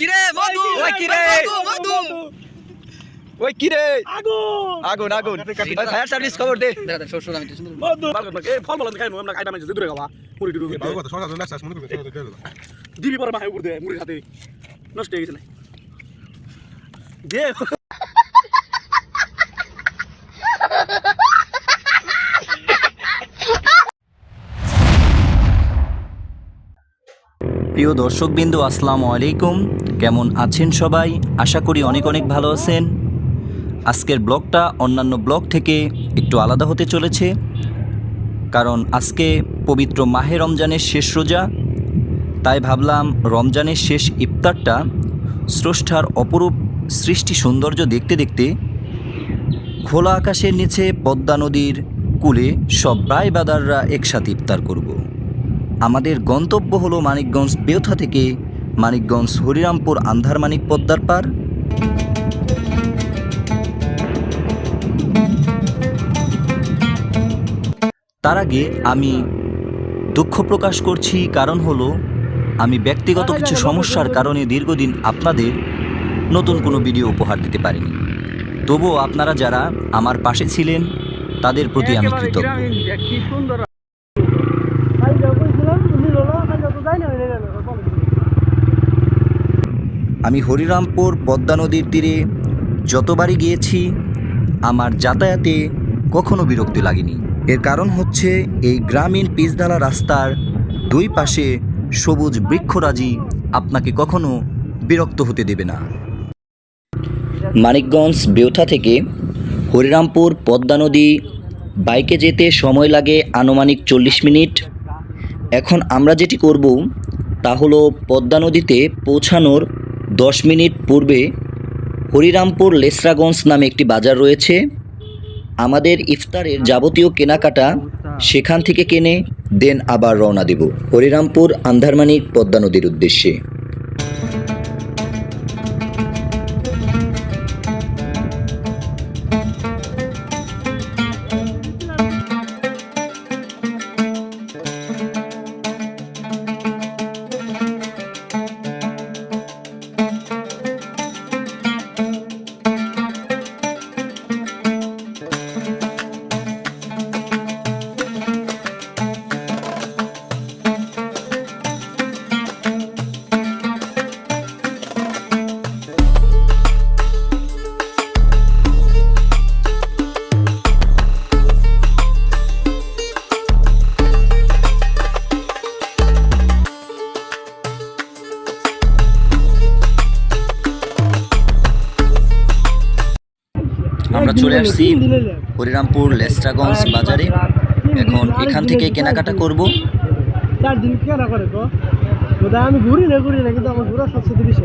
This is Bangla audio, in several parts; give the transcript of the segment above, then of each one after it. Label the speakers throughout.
Speaker 1: কিরে মধু?
Speaker 2: ওই কিরে?
Speaker 1: মধু মধু
Speaker 2: ওই কিরে?
Speaker 3: আগুন!
Speaker 2: আগুন আগুন। ফায়ার সার্ভিস খবর দে।
Speaker 1: দেখা দেখ শ্বশুর আমি সুন্দর
Speaker 3: মধু!
Speaker 4: এ ফল বলন খাই আমরা খাইতাম যে দূরে গাওয়া মুড়ি টুড়ি
Speaker 5: বাবু কত সকাল না শেষ মনে করবে
Speaker 4: দিবি পরে মাহে উপর দে মুড়ি খাতে নষ্ট হয়ে গেছে দে।
Speaker 6: প্রিয় দর্শকবৃন্দ, আসসালামু আলাইকুম। কেমন আছেন সবাই? আশা করি অনেক অনেক ভালো আছেন। আজকের ব্লগটা অন্যান্য ব্লগ থেকে একটু আলাদা হতে চলেছে। কারণ আজকে পবিত্র মাহে রমজানের শেষ রোজা। তাই ভাবলাম রমজানের শেষ ইফতারটা স্রষ্টার অপরূপ সৃষ্টি সৌন্দর্য দেখতে দেখতে খোলা আকাশের নিচে পদ্মা নদীর কূলে সব প্রায় বাদাররা একসাথে ইফতার করব। আমাদের গন্তব্য হলো মানিকগঞ্জ বেউথা থেকে মানিকগঞ্জ হরিরামপুর আন্ধার মানিক পদ্মার পার। তার আগে আমি দুঃখ প্রকাশ করছি কারণ হলো আমি ব্যক্তিগত কিছু সমস্যার কারণে দীর্ঘদিন আপনাদের নতুন কোনো ভিডিও উপহার দিতে পারিনি। তবুও আপনারা যারা আমার পাশে ছিলেন তাদের প্রতি আমি কৃতজ্ঞ
Speaker 3: কি সুন্দর কাল যখন ছিলাম তুমি লোলা কাল যত যাই না হয়ে গেল
Speaker 6: আমি হরিরামপুর পদ্মা নদীর তীরে যতবারই গিয়েছি, আমার যাতায়াতে কখনো বিরক্তি লাগেনি। এর কারণ হচ্ছে এই গ্রামীণ পিচঢালা রাস্তার দুই পাশে সবুজ বৃক্ষরাজি আপনাকে কখনো বিরক্ত হতে দেবে না। মানিকগঞ্জ বেউথা থেকে হরিরামপুর পদ্মা নদী বাইকে যেতে সময় লাগে আনুমানিক চল্লিশ মিনিট। এখন আমরা যেটি করব তা হলো পদ্মা নদীতে পৌঁছানোর দশ মিনিট পূর্বে হরিরামপুর লেসরাগঞ্জ নামে একটি বাজার রয়েছে। আমাদের ইফতারের যাবতীয় কেনাকাটা সেখান থেকে কেনে, দেন আবার রওনা দেব। হরিরামপুর আন্ধারমানিক পদ্মা নদীর উদ্দেশ্যে। চলে আসছি হরিরামপুর লেসরাগঞ্জ বাজারে এখন এখান থেকে কেনাকাটা করব
Speaker 3: চার দিন কেনা করে তো আমি ঘুরি না ঘুরি না কিন্তু আমার ঘোরা সবচেয়ে বেশি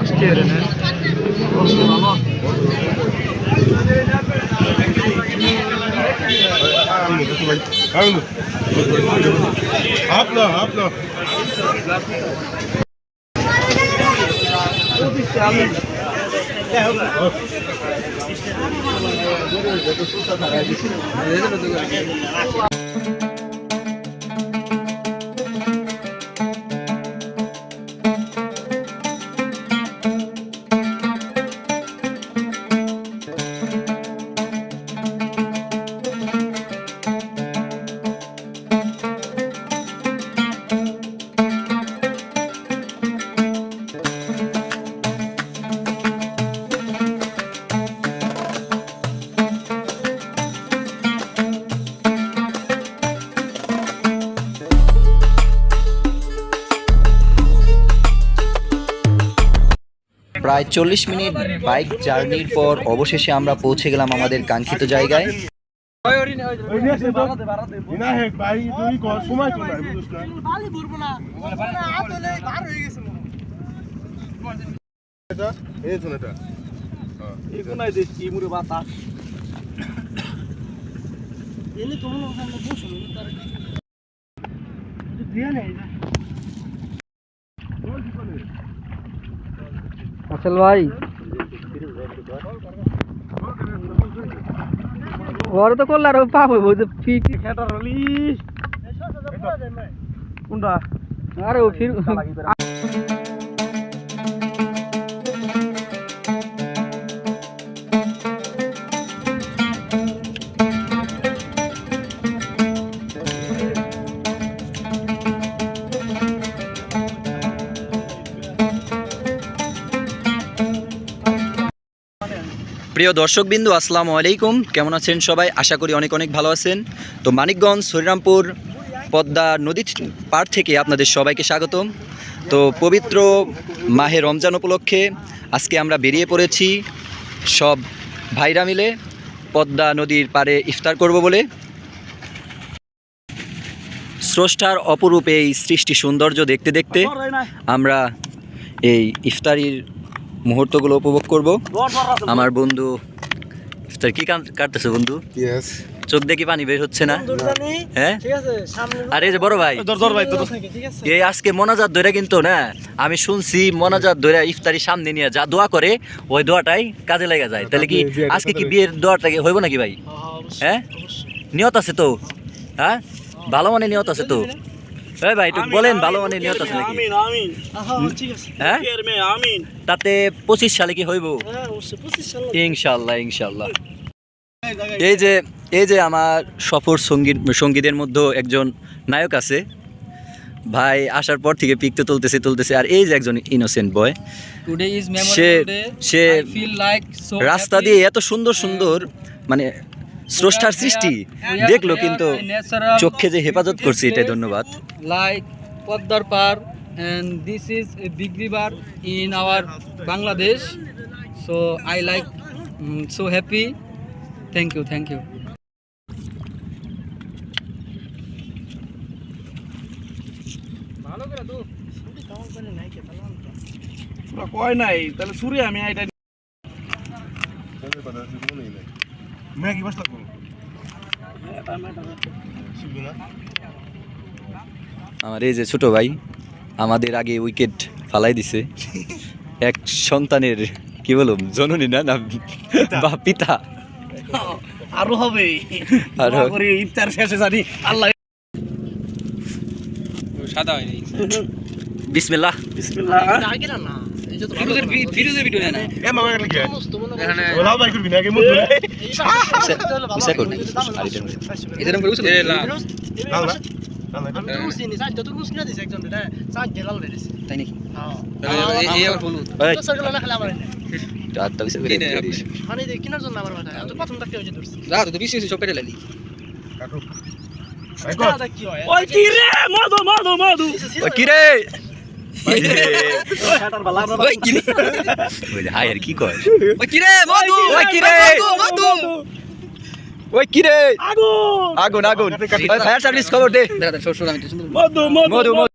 Speaker 5: askeri'nin ortalama Abla, abla.
Speaker 6: প্রায় চল্লিশ মিনিট বাইক জার্নির পর অবশেষে আমরা পৌঁছে গেলাম আমাদের কাঙ্ক্ষিত জায়গায়
Speaker 5: সময় চলে আয়, বুঝিস না
Speaker 3: বালি ভরবো না হাত হলে বার হয়ে গেছে
Speaker 5: এটা এই শোন এটা হ্যাঁ,
Speaker 4: এই কোনায় দেখছি মুড়ে বাতাস
Speaker 3: এনে তুমি ওখানে বসো তার দিয়ে নেই আসল ভাই। ঘরে তো করলে আর পাবো ফিক
Speaker 4: কোনটা
Speaker 3: আরে ও ফির
Speaker 6: প্রিয় দর্শকবিন্দু, আসসালামু আলাইকুম। কেমন আছেন সবাই? আশা করি অনেক অনেক ভালো আছেন। তো মানিকগঞ্জ হরিরামপুর পদ্মা নদী পার থেকে আপনাদের সবাইকে স্বাগতম। তো পবিত্র মাহে রমজান উপলক্ষে আজকে আমরা বেরিয়ে পড়েছি সব ভাইরা মিলে পদ্মা নদীর পাড়ে ইফতার করব বলে। স্রষ্টার অপরূপ এই সৃষ্টি সৌন্দর্য দেখতে দেখতে আমরা এই ইফতারির মুহূর্তগুলো উপভোগ করব। আমার বন্ধু ইফতার কি কান- কাটতেছে বন্ধু? চোখ দেখি পানি বের হচ্ছে না? হ্যাঁ?
Speaker 3: ঠিক আছে সামনে
Speaker 6: আর এই যে বড় ভাই।
Speaker 4: ধর ধর ভাই তোর
Speaker 3: ঠিক আছে
Speaker 6: এই আজকে মনাজাত ধরে কিন্তু না আমি শুনছি মনাজাত ধরে ইফতারি সামনে নিয়ে যা দোয়া করে ওই দোয়াটাই কাজে লেগে যায়। তাহলে কি আজকে কি বিয়ের দোয়াটা কি হইব নাকি ভাই? হ্যাঁ নিয়ত আছে তো? হ্যাঁ? ভালো মানে নিয়ত আছে তো? এই ভাই একটু বলেন ভালো মানে নিয়ত আছে নাকি
Speaker 4: আমিন আমিন।
Speaker 6: হ্যাঁ?
Speaker 4: আমিন।
Speaker 6: তাতে পঁচিশ সালে কি হইব?
Speaker 3: হ্যাঁ
Speaker 6: ইনশাল্লাহ ইনশাল্লাহ। এই যে এই যে আমার সফর সংগীত সঙ্গীদের মধ্যে একজন নায়ক আছে। ভাই আসার পর থেকে পিক তো তুলতেছে তুলতেছে আর এই যে একজন ইনোসেন্ট বয় সে সে রাস্তা দিয়ে এত সুন্দর সুন্দর মানে স্রষ্টার সৃষ্টি। দেখল কিন্তু চোখে যে হেফাজত করছি এটাই ধন্যবাদ।
Speaker 1: লাইক পদ্মার পার and this is big river in our Bangladesh so I like so happy thank you thank
Speaker 4: you কয় নাই তাহলে শুরু আমি এটা
Speaker 5: ম্যাগি বাস লাগবো
Speaker 6: আমার এই যে ছোট ভাই আমাদের আগে উইকেট ফালাই দিছে। এক সন্তানের কি বলুম জননী না না বা পিতা।
Speaker 4: আরও হবে। আরও। করি ইফতার শেষে জানি আল্লাহ
Speaker 5: সাদা হয়নি। বিসমিল্লাহ।
Speaker 3: বিসমিল্লাহ। মনে
Speaker 1: করে
Speaker 3: হ্যাঁ
Speaker 6: করে।
Speaker 3: মানে হয়?
Speaker 4: ওই কি রে? মধু মধু মধু।
Speaker 6: ওই কি রে?
Speaker 4: খেটার বালা
Speaker 6: ওই কি রে ওই যে, হাই আর কি কয়?
Speaker 1: ওই কি রে মধু
Speaker 6: ওই কি রে ওই কি রে
Speaker 4: আগুন
Speaker 6: আগুন। আগুন ফায়ার সার্ভিস খবর দে।
Speaker 1: দাদা দাদা সর সর আমি তো সুন্দর
Speaker 4: মধু মধু
Speaker 6: মধু মধু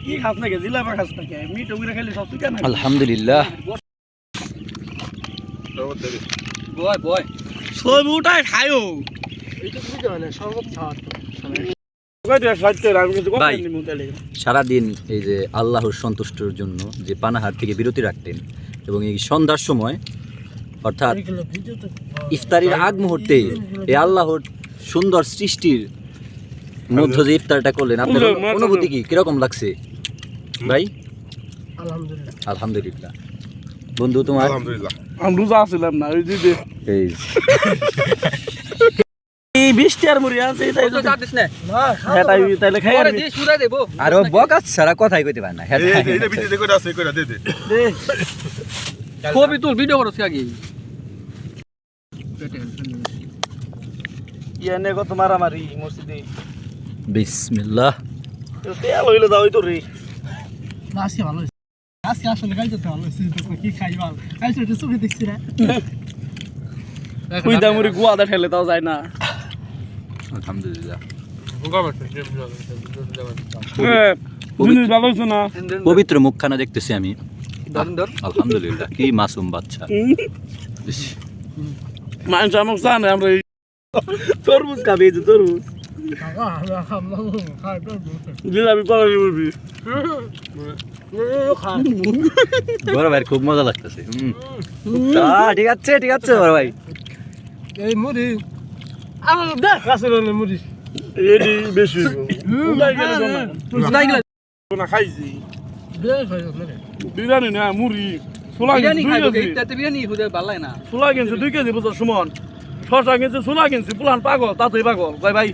Speaker 4: কি খাস নাকি জিলাপা খাস নাকি মিট উগরে খাইলে সব ঠিক না
Speaker 6: আলহামদুলিল্লাহ
Speaker 5: রবত দেবে
Speaker 1: বয় বয়।
Speaker 4: ছবি উঠায় খায়ও
Speaker 6: সারাদিন এই যে আল্লাহর সন্তুষ্টর জন্য যে পানাহার থেকে বিরতি রাখতেন এবং এই সন্ধ্যার সময় অর্থাৎ ইফতারির আগ মুহূর্তে এই আল্লাহর সুন্দর সৃষ্টির মধ্য যে ইফতারটা করলেন আপনার অনুভূতি কি? কীরকম লাগছে? ভাই?
Speaker 3: আলহামদুলিল্লাহ।
Speaker 6: আলহামদুলিল্লাহ। বন্ধু তোমার?
Speaker 5: আলহামদুলিল্লাহ।
Speaker 4: আমি রোজা ছিলাম না ওই যে
Speaker 6: এই
Speaker 1: ছবি তুল ভিডিও করছ আগে
Speaker 4: ইয়ে কত মারামারি মসজিদে।
Speaker 6: বিসমিল্লাহ।
Speaker 4: তেল হইলে যাওয়াই তো রে।
Speaker 3: ভালো আজকে আসলে গাইতে ভালো হয়েছে তো কি খাই ভালো গাইছে এটা চোখে দেখছি না
Speaker 4: কুই দামুরি গুয়াদা ঠেলে তাও যায় না।
Speaker 6: আলহামদুলিল্লাহ
Speaker 4: ভালো
Speaker 6: পবিত্র মুখখানা দেখতেছি আমি।
Speaker 1: ধরুন ধর
Speaker 6: আলহামদুলিল্লাহ কি মাসুম বাচ্চা।
Speaker 4: মানুষ জানে আমরা তরমুজ খাবে তরমুজ। জিলাপি
Speaker 6: বড় ভাই খুব মজা লাগতেছে ঠিক আছে ঠিক আছে বড় ভাই।
Speaker 3: এই মুড়ি আমার দেখ মুড়ি
Speaker 4: বেশি গেলে তো না। না খাইছি। বিরিয়ানি না মুড়ি
Speaker 1: বিরিয়ানি ভালো লাগে না।
Speaker 4: কিনছি দুই কেজি বুঝছ সুমন। শশা কিনছি ছোলা কিনছি পুলান পাগল তাতেই পাগল। ভাই ভাই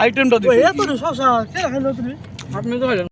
Speaker 4: আইটেমটা দিই
Speaker 3: এত রে শশা কে খাইলো তুমি?
Speaker 1: আপনি তো খাইলেন।